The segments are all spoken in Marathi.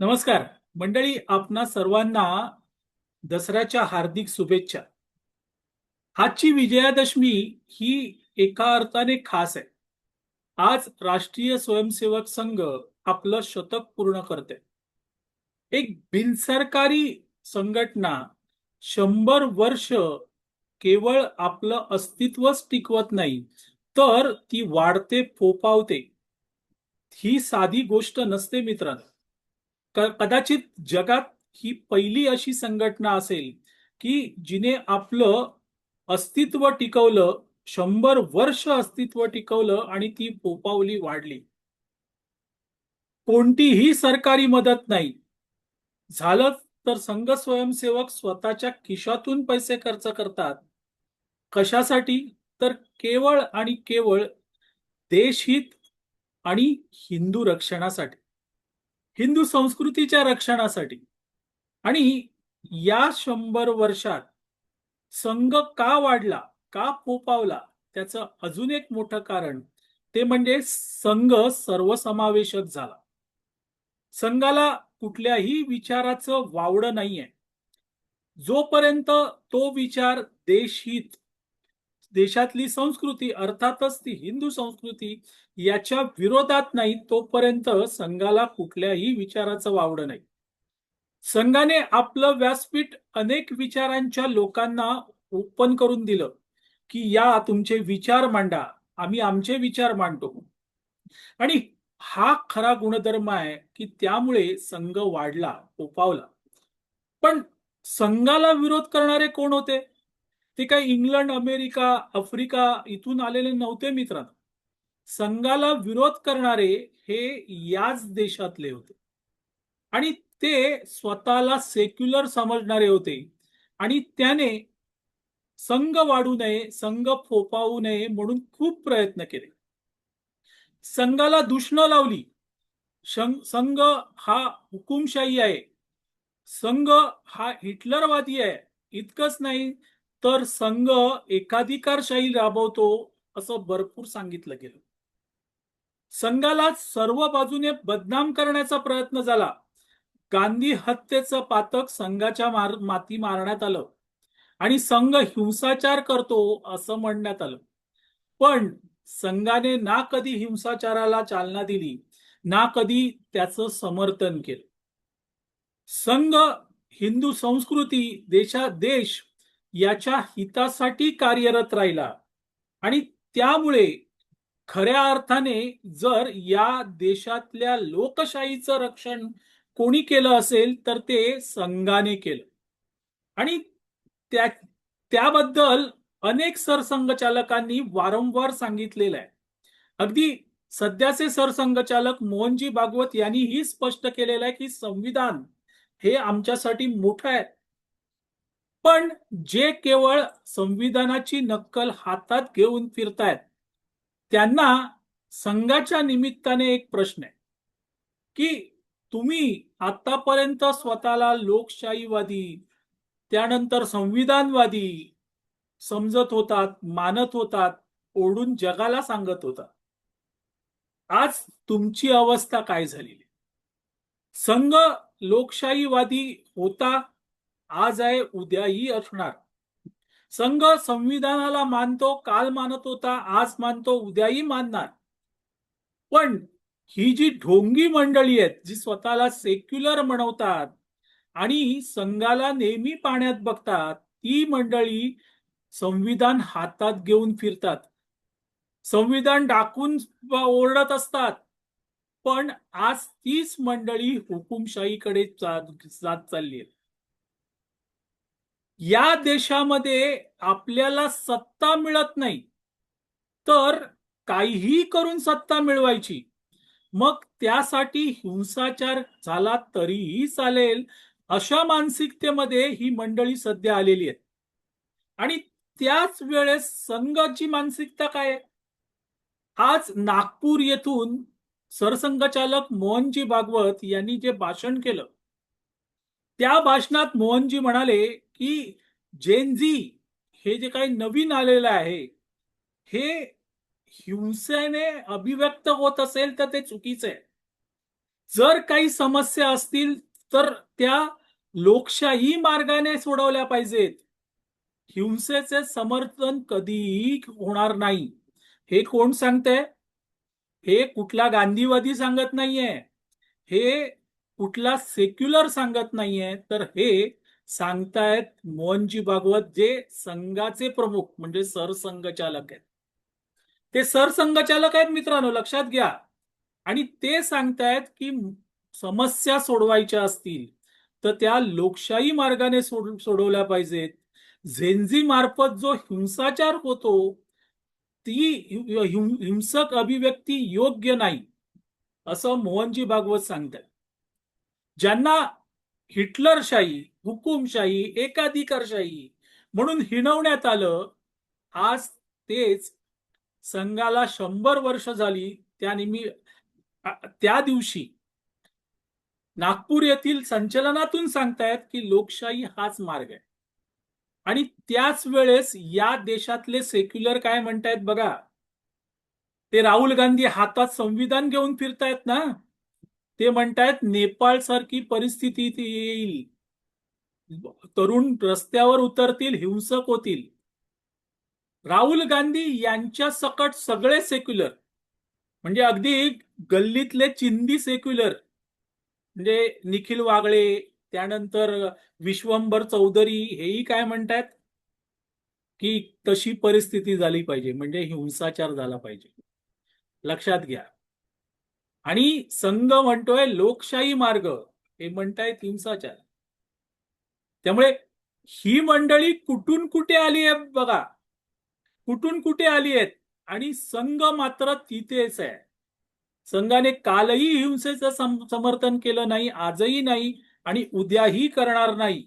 नमस्कार. मंडळी आपणा सर्वांना दसऱ्याच्या हार्दिक शुभेच्छा. आजची विजयादशमी ही एका अर्थाने खास आहे. आज राष्ट्रीय स्वयंसेवक संघ आपलं शतक पूर्ण करते एक बिनसरकारी संघटना शंभर वर्ष केवळ आपलं अस्तित्वच टिकवत नाही तर ती वाढते फोपावते ही साधी गोष्ट नसते मित्रांनो. कदाचित जगात ही पहिली अशी संघटना असेल की जिने आपलं अस्तित्व टिकवलं शंभर वर्ष अस्तित्व टिकवलं आणि ती पोपावली वाढली. कोणतीही सरकारी मदत नाही. झालं तर संघ स्वयंसेवक स्वतःच्या खिशातून पैसे खर्च करतात. कशासाठी? तर केवळ आणि केवळ देशहित आणि हिंदू रक्षणासाठी. हिंदू संस्कृतीच्या रक्षणासाठी. आणि या शंभर वर्षात संघ का वाढला का फोपावला त्याचं अजून एक मोठं कारण ते म्हणजे संघ सर्वसमावेशक झाला. संघाला कुठल्याही विचाराचं वावडं नाहीये. जोपर्यंत तो विचार देशहित देशातली संस्कृती अर्थातच ती हिंदू संस्कृती याच्या विरोधात नाही तोपर्यंत संघाला कुठल्याही विचाराचं वावडं नाही. संघाने आपलं व्यासपीठ अनेक विचारांच्या लोकांना ओपन करून दिलं की या तुमचे विचार मांडा आम्ही आमचे विचार मांडतो. आणि हा खरा गुणधर्म आहे की त्यामुळे संघ वाढला ओपावला पण संघाला विरोध करणारे कोण होते? ते काही इंग्लंड अमेरिका आफ्रिका इथून आलेले नव्हते मित्रांनो. संघाला विरोध करणारे हे याच देशातले होते. आणि ते स्वतःला सेक्युलर समजणारे होते. आणि त्याने संघ वाढू नये संघ फोपावू नये म्हणून खूप प्रयत्न केले. संघाला दुष्ण लावली. संघ हा हुकुमशाही आहे. संघ हा हिटलरवादी आहे. इतकंच नाही तर संघ एकाधिकारशाही राबवतो असं भरपूर सांगितलं गेलं. संघाला सर्व बाजूने बदनाम करण्याचा प्रयत्न झाला. गांधी हत्येचं पातक संघाच्या मार माती मारण्यात आलं. आणि संघ हिंसाचार करतो असं म्हणण्यात आलं. पण संघाने ना कधी हिंसाचाराला चालना दिली ना कधी त्याचं समर्थन केलं. संघ हिंदू संस्कृती देशा देश याच्या हितासाठी कार्यरत राहिला. आणि त्यामुळे खऱ्या अर्थाने जर या देशातल्या लोकशाहीचं रक्षण कोणी केलं असेल तर ते संघाने केलं. आणि त्या त्याबद्दल अनेक सरसंघचालकांनी वारंवार सांगितलेलं आहे. अगदी सध्याचे सरसंघचालक मोहनजी भागवत यांनीही स्पष्ट केलेलं आहे की संविधान हे आमच्यासाठी मोठं आहे. पण जे केवळ संविधानाची नक्कल हातात घेऊन फिरतायत त्यांना संघाच्या निमित्ताने एक प्रश्न आहे की तुम्ही आतापर्यंत स्वतःला लोकशाहीवादी त्यानंतर संविधानवादी समजत होतात मानत होतात ओढून जगाला सांगत होता आज तुमची अवस्था काय झालेली? संघ लोकशाहीवादी होता आज आहे उद्याही असणार. संघ संविधानाला मानतो काल मानत होता आज मानतो उद्याही मानणार. पण ही जी ढोंगी मंडळी आहेत जी स्वतःला सेक्युलर म्हणवतात आणि संघाला नेहमी पाण्यात बघतात ती मंडळी संविधान हातात घेऊन फिरतात. संविधान डाकून ओरडत असतात. पण आज तीच मंडळी हुकुमशाहीकडे जात चालली आहे या देशामध्ये आपल्याला सत्ता मिळत नाही तर काहीही करून सत्ता मिळवायची. मग त्यासाठी हिंसाचार झाला तरीही चालेल अशा मानसिकतेमध्ये ही मंडळी सध्या आलेली आहेत. आणि त्याच वेळेस संघाची मानसिकता काय आहे? आज नागपूर येथून सरसंघचालक मोहनजी भागवत यांनी जे भाषण केलं त्या भाषणात मोहनजी म्हणाले की जेनझी हे जे काही नवीन आलेलं आहे हे हिंसेने अभिव्यक्त होत असेल तर ते चुकीचं आहे. जर काही समस्या असतील तर त्या लोकशाही मार्गाने सोडवल्या पाहिजेत. हिंसेचे समर्थन कधीही होणार नाही. हे कोण सांगते हे कुठला गांधीवादी सांगत नाहीये. हे कुठला सेक्युलर सांगत नाहीये. तर हे सांगतायत मोहनजी भागवत जे संघाचे प्रमुख म्हणजे सरसंघचालक आहेत. ते सरसंघचालक आहेत मित्रांनो लक्षात घ्या. आणि ते सांगतायत की समस्या सोडवायच्या असतील तर त्या लोकशाही मार्गाने सोड सोडवल्या पाहिजेत. झेंझी मार्फत जो हिंसाचार होतो ती हिंसक अभिव्यक्ती योग्य नाही असं मोहनजी भागवत सांगतात ज्यांना हिटलरशाही हुकुमशाही एकाधिकारशाही म्हणून हिणवण्यात आलं आज तेच संघाला शंभर वर्ष झाली त्यानिमी त्या दिवशी नागपूर येथील संचलनातून सांगतायत की लोकशाही हाच मार्ग आहे. आणि त्याच वेळेस या देशातले सेक्युलर काय म्हणतायत बघा? ते राहुल गांधी हातात संविधान घेऊन फिरतायत ना? ते म्हणतायत नेपाळ सारखी परिस्थिती येईल. तरुण रस्त्यावर उतरतील हिंसक होतील. राहुल गांधी यांच्या सकट सगळे सेक्युलर म्हणजे अगदी गल्लीतले चिंदी सेक्युलर म्हणजे निखिल वागळे त्यानंतर विश्वंभर चौधरी हेही काय म्हणतात की तशी परिस्थिती झाली पाहिजे म्हणजे हिंसाचार झाला पाहिजे. लक्षात घ्या. आणि संघ म्हणतोय लोकशाही मार्ग हे म्हणतायत हिंसाचार त्यामुळे ही मंडळी कुठून कुठे आली आहे बघा. कुठून कुठे आली आहेत? आणि संघ मात्र तिथेच आहे. संघाने कालही हिंसेचं सम- समर्थन केलं नाही आजही नाही आणि उद्याही करणार नाही.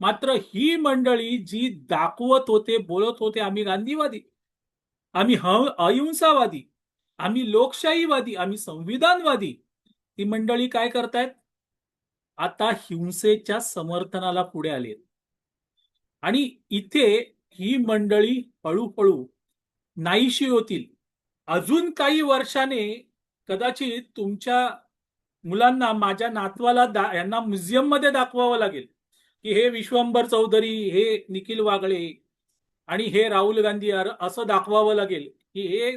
मात्र ही मंडळी जी दाखवत होते बोलत होते आम्ही गांधीवादी आम्ही अहिंसावादी आम्ही लोकशाहीवादी आम्ही संविधानवादी. ती मंडळी काय करतायत? आता हिंसेच्या समर्थनाला पुढे आले आणि इथे ही मंडळी हळूहळू नाहीशी होतील. अजून काही वर्षाने कदाचित तुमच्या मुलांना माझ्या नातवाला दा यांना म्युझियममध्ये दाखवावं लागेल. की हे विश्वंभर चौधरी हे निखिल वागळे आणि हे राहुल गांधी अर- असं दाखवावं लागेल की हे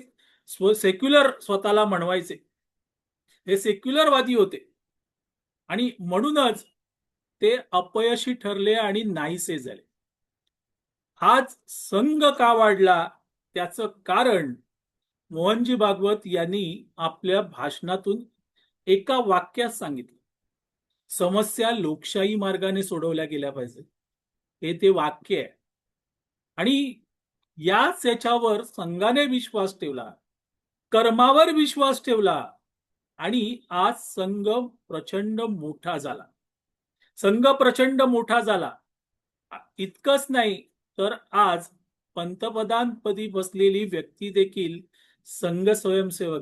स्व सेक्युलर स्वतःला म्हणवायचे. हे सेक्युलरवादी होते. आणि म्हणूनच ते अपयशी ठरले आणि नाहीसे झाले. हाच संघ का वाढला? त्याचं कारण मोहनजी भागवत यांनी आपल्या भाषणातून एका वाक्यात सांगितलं. समस्या लोकशाही मार्गाने सोडवल्या गेल्या पाहिजे हे ते वाक्य आहे. आणि याच याच्यावर संघाने विश्वास ठेवला. कर्मावर विश्वास ठेवला आणि आज संघ प्रचंड मोठा झाला. संघ प्रचंड मोठा झाला. इतकंच नाही तर आज पंतप्रधानपदी बसलेली व्यक्ती देखील संघ स्वयंसेवक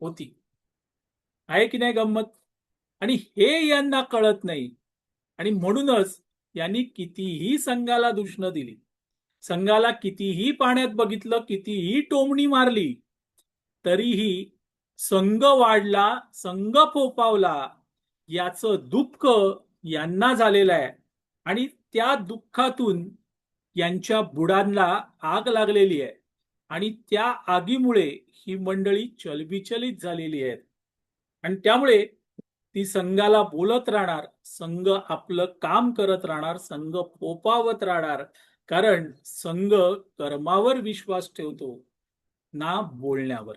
होती. आहे की नाही गंमत? आणि हे यांना कळत नाही. आणि म्हणूनच यांनी कितीही संघाला दूषणं दिली. संघाला कितीही पाण्यात बघितलं कितीही टोमणी मारली तरीही संघ वाढला संघ फोपावला याचं दुःख यांना झालेलं आहे. आणि त्या दुःखातून यांच्या बुडांना आग लागलेली आहे. आणि त्या आगीमुळे ही मंडळी चलबिचलित झालेली आहेत. आणि त्यामुळे ती संघाला बोलत राहणार संघ आपलं काम करत राहणार संघ फोपावत राहणार. कारण संघ कर्मावर विश्वास ठेवतो ना बोलण्यावर.